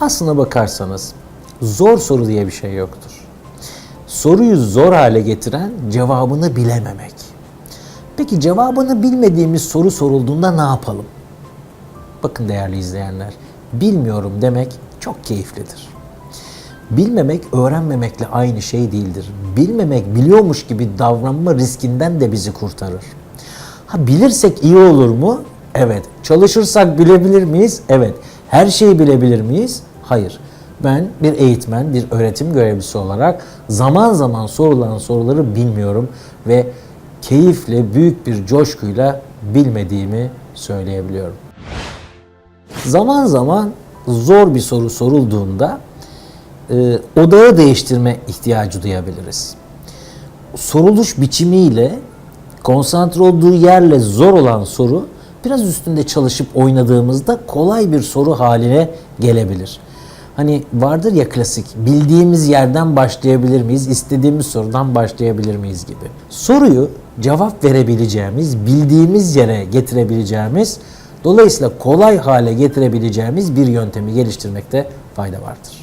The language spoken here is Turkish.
Aslına bakarsanız zor soru diye bir şey yoktur. Soruyu zor hale getiren cevabını bilememek. Peki cevabını bilmediğimiz soru sorulduğunda ne yapalım? Bakın değerli izleyenler, bilmiyorum demek çok keyiflidir. Bilmemek öğrenmemekle aynı şey değildir. Bilmemek biliyormuş gibi davranma riskinden de bizi kurtarır. Ha bilirsek iyi olur mu? Evet. Çalışırsak bilebilir miyiz? Evet. Her şeyi bilebilir miyiz? Hayır. Ben bir eğitmen, bir öğretim görevlisi olarak zaman zaman sorulan soruları bilmiyorum ve keyifle, büyük bir coşkuyla bilmediğimi söyleyebiliyorum. Zaman zaman zor bir soru sorulduğunda e, odağı değiştirme ihtiyacı duyabiliriz. Soruluş biçimiyle konsantre olduğu yerle zor olan soru biraz üstünde çalışıp oynadığımızda kolay bir soru haline gelebilir. Hani vardır ya klasik bildiğimiz yerden başlayabilir miyiz, istediğimiz sorudan başlayabilir miyiz gibi. Soruyu cevap verebileceğimiz, bildiğimiz yere getirebileceğimiz, dolayısıyla kolay hale getirebileceğimiz bir yöntemi geliştirmekte fayda vardır.